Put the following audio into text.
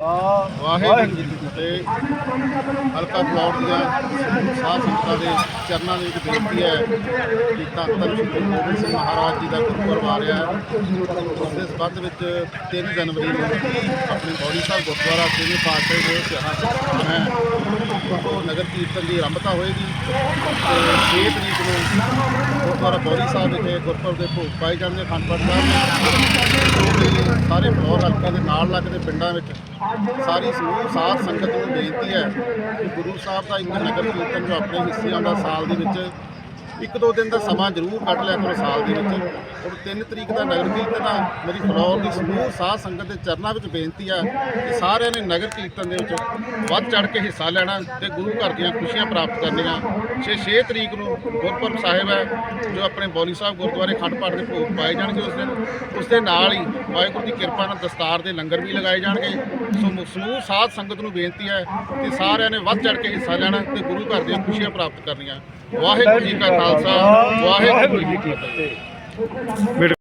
ਵਾਹਿਗੁਰੂ ਜੀ ਕੀ ਫਤਿਹ। ਹਲਕਾ ਫਲੌਰ ਦੀਆਂ ਸਾਧ ਸੰਗਤਾਂ ਦੇ ਚਰਨਾਂ ਦੇ ਵਿੱਚ ਬੇਨਤੀ ਹੈ ਕਿ ਧੰਨ ਧੰਨ ਸ਼੍ਰੀ ਗੁਰੂ ਗੋਬਿੰਦ ਸਿੰਘ ਮਹਾਰਾਜ ਜੀ ਦਾ ਗੁਰਪੁਰਬ ਆ। ਰਿਹਾ ਹੈ ਉਸ ਦੇ ਸੰਬੰਧ ਵਿੱਚ 3 ਜਨਵਰੀ ਨੂੰ ਆਪਣੇ ਬੌੜੀ ਸਾਹਿਬ ਗੁਰਦੁਆਰਾ ਸੇਵੇ ਪਾਤਸ਼ਾਹ ਦੇ ਇਤਿਹਾਸਕ ਹੈ ਨਗਰ ਕੀਰਤਨ ਦੀ ਆਰੰਭਤਾ ਹੋਏਗੀ ਤੇ 6 ਤਰੀਕ ਨੂੰ ਗੁਰਦੁਆਰਾ ਬੌੜੀ ਸਾਹਿਬ ਵਿਖੇ ਗੁਰਪੁਰਬ ਦੇ ਭੋਗ ਪਾਏ ਜਾਣਗੇ, ਅਖੰਡ ਸਾਹਿਬ। ਸਾਰੇ ਫਲੋਰ ਹਲਕੇ ਦੇ ਨਾਲ ਲੱਗਦੇ ਪਿੰਡਾਂ ਵਿੱਚ ਸਾਰੀ ਸਮੂਹ ਸਾਧ ਸੰਗਤ ਨੂੰ ਬੇਨਤੀ ਹੈ ਕਿ ਗੁਰੂ ਸਾਹਿਬ ਦਾ ਇੰਨਾ ਨਗਰ ਕੀਰਤਨ ਜੋ ਆਪਣੇ ਹਿੱਸਿਆਂ ਦਾ ਸਾਲ ਦੇ ਵਿੱਚ ਇੱਕ ਦੋ ਦਿਨ ਦਾ ਸਮਾਂ ਜ਼ਰੂਰ ਕੱਢ ਲਿਆ ਕਰੋ ਸਾਲ ਦੇ ਵਿੱਚ। ਔਰ 3 ਤਰੀਕ ਦਾ ਨਗਰ ਕੀਰਤਨ ਆ, ਮੇਰੀ ਫਲੋਰ ਦੀ ਸਮੂਹ ਸਾਧ ਸੰਗਤ ਦੇ ਚਰਨਾਂ ਵਿੱਚ ਬੇਨਤੀ ਆ ਕਿ ਸਾਰਿਆਂ ਨੇ ਨਗਰ ਕੀਰਤਨ ਦੇ ਵਿੱਚ ਵੱਧ ਚੜ ਕੇ ਹਿੱਸਾ ਲੈਣਾ ਤੇ ਗੁਰੂ ਘਰ ਦੀਆਂ ਖੁਸ਼ੀਆਂ ਪ੍ਰਾਪਤ ਕਰਨੀਆਂ। 6-6 ਤਰੀਕ ਨੂੰ ਗੁਰਪੁਰਬ ਸਾਹਿਬ ਹੈ, ਜੋ ਆਪਣੇ ਬੌਲੀ ਸਾਹਿਬ ਗੁਰਦੁਆਰੇ ਖੰਡ ਪਾਠ ਦੇ ਭੋਗ ਪਾਏ ਜਾਣਗੇ ਉਸ ਦਿਨ। ਉਸ ਦੇ ਨਾਲ ਹੀ ਵਾਹਿਗੁਰੂ ਦੀ ਕਿਰਪਾ ਨਾਲ ਦਸਤਾਰ ਦੇ ਲੰਗਰ ਵੀ ਲਗਾਏ ਜਾਣਗੇ। ਸੋ ਸਮੂਹ ਸਾਧ ਸੰਗਤ ਨੂੰ ਬੇਨਤੀ ਹੈ ਕਿ ਸਾਰਿਆਂ ਨੇ ਵੱਧ ਚੜ ਕੇ ਹਿੱਸਾ ਲੈਣਾ ਤੇ ਗੁਰੂ ਘਰ ਦੀਆਂ ਖੁਸ਼ੀਆਂ ਪ੍ਰਾਪਤ ਕਰਨੀਆਂ। ਵਾਹਿਗੁਰੂ ਜੀ ਕਾ ਖਾਲਸਾ, ਵਾਹਿਗੁਰੂ ਜੀ ਕੀ ਫਤਿਹ।